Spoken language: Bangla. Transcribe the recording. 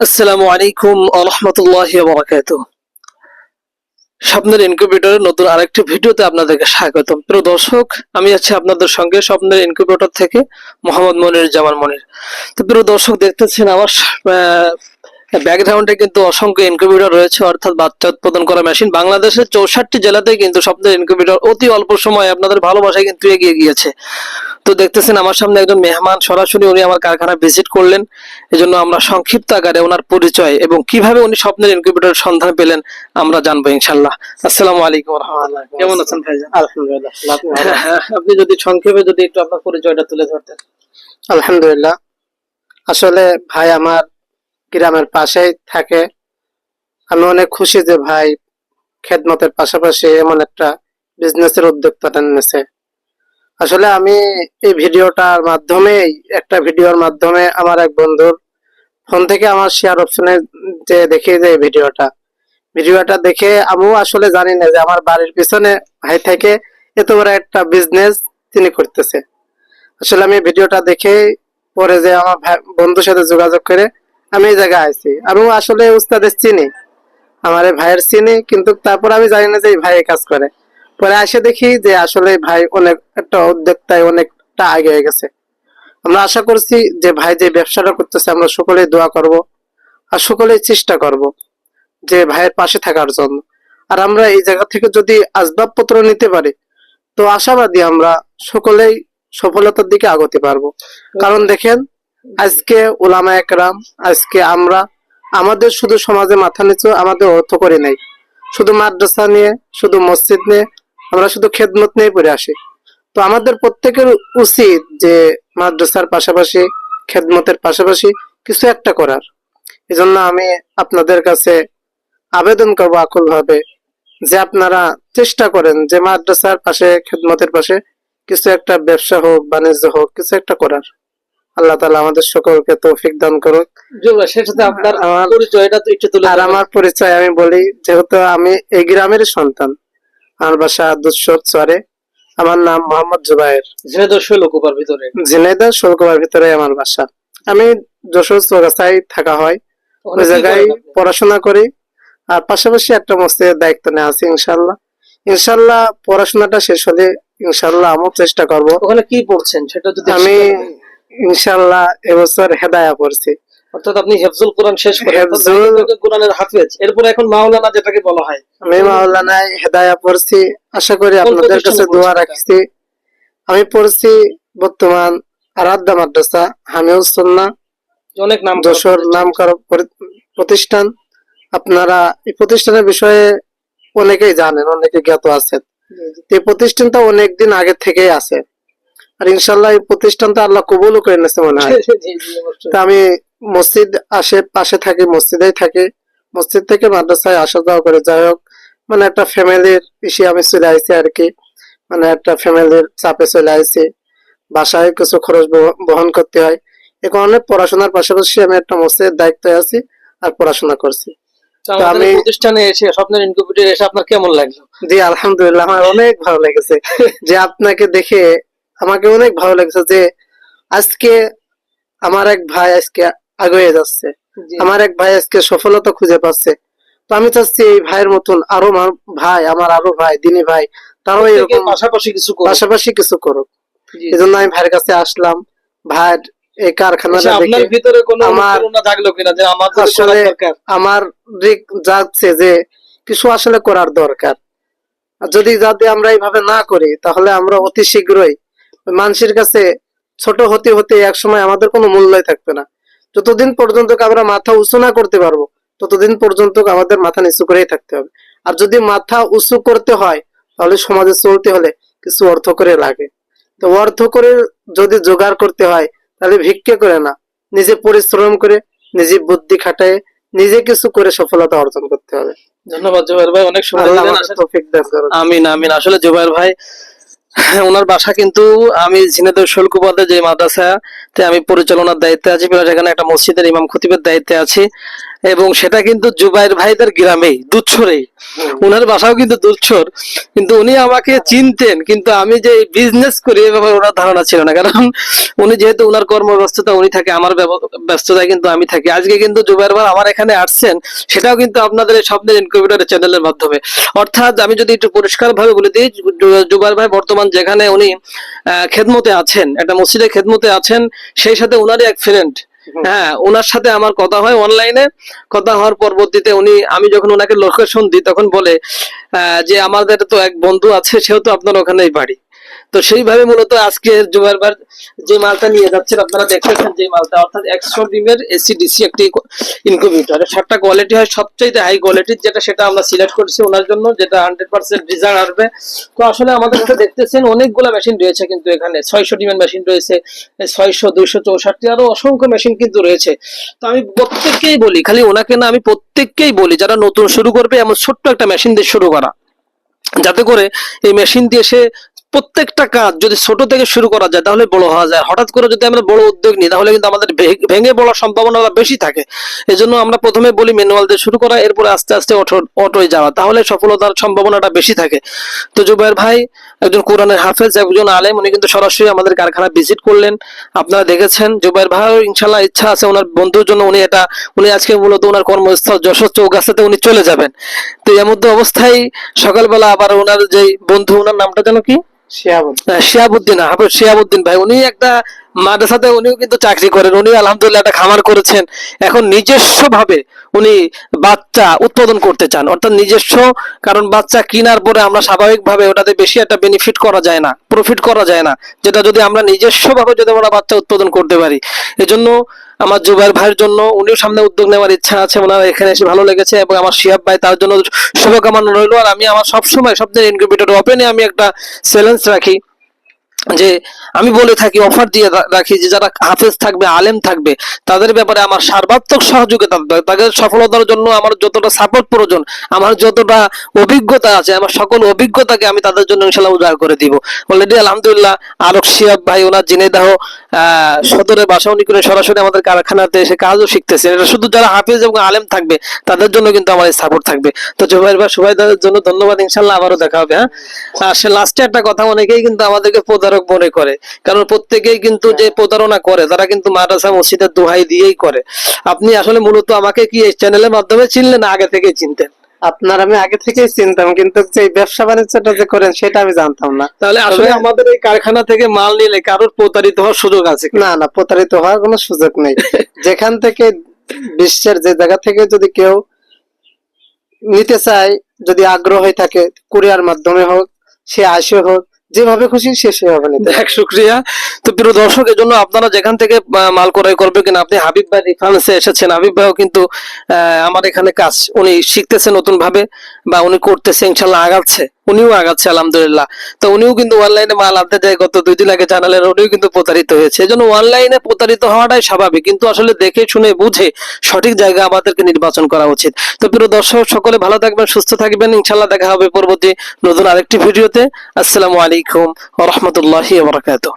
আসসালামু আলাইকুম আলহামতুল্লাহ বরাকাত স্বপ্নের ইনকিউবেটরের নতুন আরেকটি ভিডিওতে আপনাদেরকে স্বাগতম। প্রিয় দর্শক, আমি আছি আপনাদের সঙ্গে স্বপ্নের ইনকিউবেটর থেকে মোহাম্মদ মনির জামান মনির। তো প্রিয় দর্শক, দেখতেছেন আমার ব্যাকগ্রাউন্ডে কিন্তু অসংখ্য ইনকিউবেটর রয়েছে অর্থাৎ বাচ্চা উৎপাদন করা মেশিন বাংলাদেশের চৌষট্টি জেলাতে কিন্তু স্বপ্নের ইনকিউবেটর অতি অল্প সময় আপনাদের ভালোবাসায় কিন্তু এগিয়ে গিয়েছে। তো দেখতেছেন আমার সামনে একজন মেহমান সরাসরি উনি আমার কারখানা ভিজিট করলেন। এজন্য আমরা সংক্ষিপ্ত আকারে ওনার পরিচয় এবং কীভাবে উনি স্বপ্নের ইনকিউবেটরের সন্ধান পেলেন আমরা জানব ইনশাল্লাহ আসসালামু আলাইকুম রহমতুল্লাহ। কেমন আছেন ভাইজান? আলহামদুলিল্লাহ আছেন? হ্যাঁ, আপনি যদি সংক্ষেপে যদি একটু আপনার পরিচয়টা তুলে ধরতেন। আলহামদুলিল্লাহ। আসলে ভাই আমার গ্রামের পাশেই থাকে। আমি অনেক খুশি যে ভাই খেদমতের পাশাপাশি এমন একটা বিজনেসের উদ্যোক্তাটা নিয়েছে আসলে আমি এই ভিডিওটার মাধ্যমে একটা ভিডিওর মাধ্যমে আমার এক বন্ধুর ফোন থেকে আমার শেয়ার অপশনে যে দেখি যে ভিডিওটা। ভিডিওটা দেখে আমিও আসলে জানি না যে আমার বাড়ির পিছনে ভাই থেকে এত বড় একটা বিজনেস তিনি করতেছে। আসলে আমি ভিডিওটা দেখে পরে যে আমার বন্ধুর সাথে যোগাযোগ করে আমি এই জায়গায় আইছি। আমিও আসলে উস্তাদের চিনি। আমার ভাইয়ের চিনি, কিন্তু তারপর আমি জানি না যে এই ভাই কাজ করে। পরে এসে দেখি যে আসলে ভাই অনেক একটা উদ্যোক্তায় অনেকটা আগে হয়ে গেছে। আমরা আশা করছি যে ভাই যে ব্যবসাটা করতেছে, আমরা সকলেই দোয়া করব আর সকলেই চেষ্টা করব যে ভাইয়ের পাশে থাকার জন্য। আর আমরা এই জায়গা থেকে যদি আসবাবপত্র নিতে পারি, তো আশাবাদী আমরা সকলেই সফলতার দিকে আগতে পারব। কারণ দেখেন আজকে ওলামা একরাম, আজকে আমরা, আমাদের শুধু সমাজে মাথা নিচু, আমাদের অর্থ করে নাই। শুধু মাদ্রাসা নিয়ে, শুধু মসজিদ নিয়ে, আমরা শুধু খেদমত নিয়ে পড়ে আসি। তো আমাদের প্রত্যেকের উচিত যে মাদ্রাসার পাশাপাশি, খেদমতের পাশাপাশি কিছু একটা করার। এজন্য আমি আপনাদের কাছে আবেদন করব আকুল ভাবে যে আপনারা চেষ্টা করেন যে মাদ্রাসার পাশে, খেদমতের পাশে কিছু একটা ব্যবসা হোক, বাণিজ্য হোক, কিছু একটা করার। আল্লাহ তালা আমাদের সকলকে তৌফিক দান করুক। সেটাতে আপনার আমার- পরিচয়টা একটু তুলে আর আমার পরিচয় আমি বলি যেহেতু আমি এই গ্রামের সন্তান আমার বাসা দুধসর চরে আমার নাম মোহাম্মদ জুবাইর ঝিনাইদহ শৈলকুপার ভিতরে। ঝিনাইদহ শোলকুমার ভিতরে আমার বাসা। আমি যশোর চৌরাস্তায় থাকা হয় ওই জায়গায় পড়াশোনা করি। আর পাশাপাশি একটা মসজিদের দায়িত্ব নিয়ে আছি ইনশাল্লাহ ইনশাল্লাহ পড়াশোনাটা শেষ হলে ইনশাল্লাহ আমিও চেষ্টা করব। ওখানে কি পড়ছেন সেটা যদি আমি। ইনশাল্লাহ এবছর হেদায়া পড়ছি অর্থাৎ আপনি হেফজুল কোরআন শেষ করে হেফজুল- কোরআনের হাফেজ। এরপরে এখন মাওলানা যেটাকে বলা হয়। আমি মাওলানায় হেদায়া পড়ছি। আশা করি আপনাদের কাছে দোয়া রাখছি। আমি পড়ছি বর্তমান আরাধ্যা মাদ্রাসা হামিউল সুন্না অনেক নাম যশোর প্রতিষ্ঠান। নাম প্রতিষ্ঠান। আপনারা এই প্রতিষ্ঠানের বিষয়ে অনেকেই জানেন অনেকে জ্ঞাত আছেন। এই প্রতিষ্ঠানটা অনেকদিন আগে থেকেই আছে। আর ইনশাল্লাহ এই প্রতিষ্ঠানটা আল্লাহ কবুলও করে নিয়েছে মনে হয়। তা আমি মসজিদ আসে পাশে থাকি মসজিদেই থাকি। মসজিদ থেকে মাদ্রাসায় আসা যাওয়া করে যাই হোক মানে একটা ফ্যামিলির ইসে আমি চলে আসছি আর কি। মানে একটা ফ্যামিলির চাপে চলে আসছি বাসায় কিছু খরচ বহন করতে হয়। এ কারণে পড়াশোনার পাশাপাশি আমি একটা মসজিদের দায়িত্বে আছি আর পড়াশোনা করছি। আমি- এই প্রতিষ্ঠানে এসে স্বপ্নের ইনকিউবেটর এসে আপনার কেমন লাগল? জি আলহামদুলিল্লাহ আমার অনেক ভালো লেগেছে। যে আপনাকে দেখে আমাকে অনেক ভালো লাগছে যে আজকে আমার এক ভাই আজকে আগে যাচ্ছে। আমার এক ভাই আজকে সফলতা খুঁজে পাচ্ছে। তো আমি চাচ্ছি এই ভাইয়ের মতন আরও ভাই আমার আরও ভাই দিনী ভাই তারাও এরকম পাশাপাশি কিছু পাশাপাশি কিছু করুক। এই জন্য আমি ভাইয়ের কাছে আসলাম। ভাইয়ের এই কারখানাটা দেখে ভিতরে কোনো আমার- জাগলো কিনা যে আমার আসলে আমার দিক যাচ্ছে যে কিছু আসলে করার দরকার। যদি যাতে আমরা এইভাবে না করি তাহলে আমরা অতি শীঘ্রই মানুষের কাছে ছোট হতে হতে এক সময় আমাদের কোনো মূল্যই থাকবে না। যতদিন পর্যন্ত আমরা মাথা উঁচু না করতে পারব ততদিন পর্যন্ত আমাদের মাথা নিচু করেই থাকতে হবে। আর যদি মাথা উঁচু করতে হয় তাহলে সমাজে চলতে হলে কিছু অর্থ করে লাগে। তো অর্থ করে যদি জোগাড় করতে হয় তাহলে ভিক্ষে করে না। নিজে পরিশ্রম করে নিজে বুদ্ধি খাটায় নিজে কিছু করে সফলতা অর্জন করতে হবে। ধন্যবাদ জুবাইর ভাই অনেক সময় আমিন আমিন। আসলে জুবাইর ভাই ওনার বাসা কিন্তু আমি ঝিনাইদহ শুল্কপদে যে মাদ্রাসাতে আমি পরিচালনার দায়িত্বে আছি সেখানে একটা মসজিদের ইমাম খতিবের দায়িত্বে আছি। এবং সেটা কিন্তু জুবাইর ভাইদের গ্রামেই দুচ্ছরেই ওনার বাসাও কিন্তু দুচ্ছর কিন্তু উনি আমাকে চিনতেন কিন্তু আমি যে বিজনেস করি এ ব্যাপারে ওনার ধারণা ছিল না। কারণ উনি যেহেতু ওনার কর্মব্যস্ততা উনি থাকে আমার ব্যস্ততায় কিন্তু আমি থাকি। আজকে কিন্তু জুবাইর ভাই আমার এখানে আসছেন সেটাও কিন্তু আপনাদের এই স্বপ্নের ইনকিউবেটর চ্যানেলের মাধ্যমে। অর্থাৎ আমি যদি একটু পরিষ্কার ভাবে বলে দিই জুবাইর ভাই বর্তমান যেখানে উনি খেদমতে আছেন একটা মসজিদে খেদমতে আছেন সেই সাথে ওনারই এক ফ্রেন্ড হ্যাঁ ওনার সাথে আমার কথা হয় অনলাইনে কথা হওয়ার পরবর্তীতে উনি, আমি যখন ওনাকে লোকেশন দিই, তখন বলে যে আমাদের তো এক বন্ধু আছে, সেও তো আপনার ওখানেই বাড়ি। তো সেইভাবে মূলত আজকে জুবাইর যে মালটা নিয়ে যাচ্ছেন, আপনারা দেখতেছেন যে মালটা, অর্থাৎ একশো ডিমের এসি ডিসি একটি ইনকিউবেটর সাতটা কোয়ালিটি হয়, সবচাইতে হাই কোয়ালিটির যেটা সেটা আমরা সিলেক্ট করছি ওনার জন্য, যেটা হান্ড্রেড পার্সেন্ট রেজাল্ট আসবে। তো আসলে আমাদের কাছে দেখতেছেন অনেকগুলো মেশিন রয়েছে কিন্তু এখানে, ছয়শো ডিমের মেশিন রয়েছে, ছয়শো, দুইশো, চৌষট্টি, আরও অসংখ্য মেশিন কিন্তু রয়েছে। তো আমি প্রত্যেককেই বলি, খালি ওনাকে না আমি প্রত্যেককেই বলি, যারা নতুন শুরু করবে, এমন ছোট্ট একটা মেশিন দিয়ে শুরু করা। যাতে করে এই মেশিন দিয়ে সে প্রত্যেকটা কাজ যদি ছোট থেকে শুরু করা যায়, তাহলে বড় হওয়া যায়। হঠাৎ করে যদি আমরা বড় উদ্যোগ নিই, তাহলে কিন্তু আমাদের ভেঙে পড়ার সম্ভাবনা বেশি থাকে। এজন্য আমরা প্রথমে বলি ম্যানুয়াল দিয়ে শুরু করা, এরপরে আস্তে আস্তে অটো, অটোয় যাওয়া। তাহলে সফলতার সম্ভাবনাটা বেশি থাকে। তো জুবাইর ভাই, একজন কোরআনের হাফেজ, একজন আলেম, উনি কিন্তু সরাসরি আমাদের কারখানা ভিজিট করলেন। আপনারা দেখেছেন, জুবাইর ভাই ইনশাল্লাহ ইচ্ছা আছে, ওনার বন্ধুর জন্য উনি এটা, উনি আজকে মূলত ওনার কর্মস্থল যশোর চৌগাছাতে উনি চলে যাবেন। তো এর মধ্যে অবস্থায় সকালবেলা আবার ওনার যে বন্ধু, ওনার নামটা যেন কি? শিয়াবুদ আহ, শিয়াবুদ্দিন হাফেজ শিয়াবুদ্দিন ভাই উনি একটা মাদ্রাসাতে উনিও কিন্তু চাকরি করেন, উনি আলহামদুলিল্লাহ একটা খামার করেছেন। এখন নিজস্ব ভাবে উনি বাচ্চা উৎপাদন করতে চান, অর্থাৎ নিজস্ব, কারণ বাচ্চা কেনার পরে আমরা স্বাভাবিকভাবে ওটাতে বেশি একটা বেনিফিট করা যায় না প্রফিট করা যায় না। যেটা যদি আমরা নিজস্ব ভাবে যদি আমরা বাচ্চা উৎপাদন করতে পারি। এজন্য আমার জুবাইর ভাইয়ের জন্য উনিও সামনে উদ্যোগ নেওয়ার ইচ্ছা আছে, ওনার এখানে এসে ভালো লেগেছে এবং আমার শিয়াব ভাই তার জন্য শুভকামনা রইল। আর আমি আমার সবসময় সবদিন ইনকিউবেটর ওপেনে আমি একটা চ্যালেঞ্জ রাখি। যে আমি বলে থাকি অফার দিয়ে রাখি যে যারা হাফেজ থাকবে, আলেম থাকবে, তাদের ব্যাপারে আমার সর্বাত্মক সহযোগিতা। তাদের সফলতার জন্য আমার যতটা সাপোর্ট প্রয়োজন, আমার যতটা অভিজ্ঞতা আছে, আমার সকল অভিজ্ঞতাকে আমি তাদের জন্য ইনশাল্লাহ উজাড় করে দিব অলরেডি আলহামদুলিল্লাহ আরক শিয়াব ভাই ওনার জিনেদাহ আহ, সদরে বাসা উনি করে সরাসরি আমাদের কারখানাতে এসে কাজও শিখতেছে এটা শুধু যারা হাফেজ এবং আলেম থাকবে, তাদের জন্য কিন্তু আমার সাপোর্ট থাকবে। তো জুবাইর ভাই সুবাইদার জন্য ধন্যবাদ, ইনশাল্লাহ আবারও দেখা হবে হ্যাঁ? আর সে লাস্টে একটা কথা, অনেকেই কিন্তু আমাদেরকে প্রতারক মনে করে। কারণ প্রত্যেকেই কিন্তু যে প্রতারণা করে, তারা কিন্তু মাদ্রাসা, মসজিদের দোহাই দিয়েই করে। আপনি আসলে মূলত আমাকে কি এই চ্যানেলের মাধ্যমে চিনলেন আগে থেকেই চিনতেন? আপনার আমি আগে থেকেই চিনতাম কিন্তু যে ব্যবসা বাণিজ্যটা যে করেন সেটা আমি জানতাম না। তাহলে আসলে আমাদের এই কারখানা থেকে মাল নিলে কারোর প্রতারিত হওয়ার সুযোগ আছে না না প্রতারিত হওয়ার কোনো সুযোগ নেই। যেখান থেকে বিশ্বের যে জায়গা থেকে যদি কেউ নিতে চায় যদি আগ্রহ হয়ে থাকে কুরিয়ার মাধ্যমে হোক সে আসে হোক যেভাবে খুশি সে সেভাবে নিতে দেখ, শুক্রিয়া। তো প্রিয় দর্শক এর জন্য আপনারা যেখান থেকে মাল ক্রয় করবে কিনা, আপনি হাবিব ভাই রিফারেন্সে এসেছেন। হাবিব ভাইও কিন্তু আমার এখানে কাজ, উনি শিখতেছেন নতুন ভাবে বা উনি করতেছে, ইনশাল্লাহ আগাচ্ছে। উনিও আগাচ্ছে, আলহামদুলিল্লাহ। তো উনিও কিন্তু অনলাইনে মাল আনতে যায়, গত দুই দিন আগে জানালেন, উনিও কিন্তু প্রতারিত হয়েছে। এই অনলাইনে প্রতারিত হওয়াটাই স্বাভাবিক, কিন্তু আসলে দেখে, শুনে, বুঝে সঠিক জায়গা আমাদেরকে নির্বাচন করা উচিত। তো প্রিয় দর্শক সকলে ভালো থাকবেন, সুস্থ থাকবেন, ইনশাল্লাহ দেখা হবে পরবর্তী নতুন আরেকটি ভিডিওতে। আসসালামু আলাইকুম রাহমাতুল্লাহি ওয়া বারাকাতুহু।